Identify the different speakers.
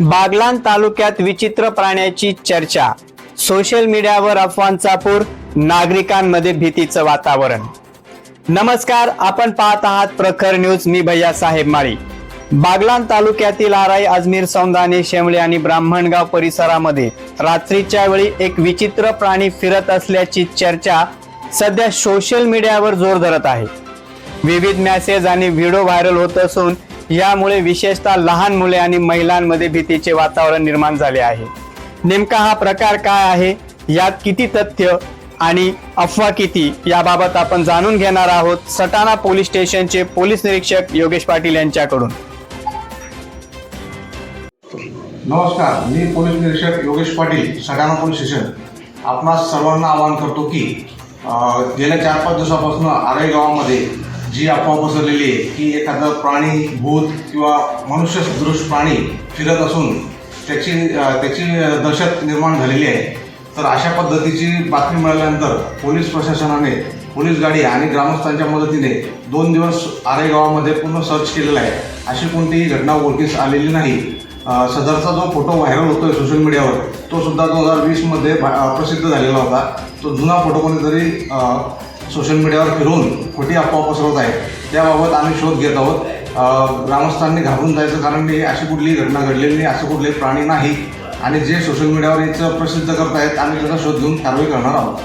Speaker 1: बागलान तालुक्यात विचित्र प्राण्याची चर्चा. सोशल मीडियावर अफवांचा पूर नागरिकांमध्ये भीतीचं वातावरण. नमस्कार आपण पाहत आहात प्रखर न्यूज. मी भैया साहेब माळी. बागलान तालुक्यातील आराई अजमेर सौंदाने शेमळे आणि ब्राह्मणगाव परिसरामध्ये रात्रीच्या वेळी एक विचित्र प्राणी फिरत असल्याची चर्चा सध्या सोशल मीडियावर जोर धरत आहे. विविध मेसेज आणि व्हिडिओ व्हायरल होत असून यामुळे विशेषतः लहान मुले आणि महिलांमध्ये भीतीचे वातावरण निर्माण झाले आहे. नेमका हा प्रकार काय आहे? यात किती तथ्य आणि अफवा किती? याबाबत आपण जाणून घेणार आहोत सटाणा पोलीस स्टेशनचे पोलीस निरीक्षक योगेश पाटील यांच्याकडून.
Speaker 2: नमस्कार मी पोलीस निरीक्षक योगेश पाटील सटाणा पोलीस स्टेशन. आपणास सर्वांना आवाहन करतो की गेल्या चार पाच दिवसापासून आरे गावामध्ये जी अफवा पसरलेली आहे की एखादं प्राणी भूत किंवा मनुष्य सदृश प्राणी फिरत असून त्याची त्याची दहशत निर्माण झालेली आहे. तर अशा पद्धतीची बातमी मिळाल्यानंतर पोलीस प्रशासनाने पोलीस गाडी आणि ग्रामस्थांच्या मदतीने दोन दिवस आरे गावामध्ये पूर्ण सर्च केलेला आहे. अशी कोणतीही घटना ओळखीस आलेली नाही. सदरचा जो फोटो व्हायरल होतोय सोशल मीडियावर तो सुद्धा दोन हजार वीसमध्ये प्रसिद्ध झालेला होता. तो जुना फोटो कोणीतरी सोशल मीडियावर फिरवून खोटी अफवा पसरवत आहे त्याबाबत आम्ही शोध घेत आहोत. ग्रामस्थांनी घाबरून जायचं कारण की अशी कुठलीही घटना घडलेली नाही असं कुठलेही प्राणी नाही. आणि जे सोशल मीडियावर याचं प्रसिद्ध करत आहेत आम्ही त्याचा शोध घेऊन कारवाई करणार आहोत.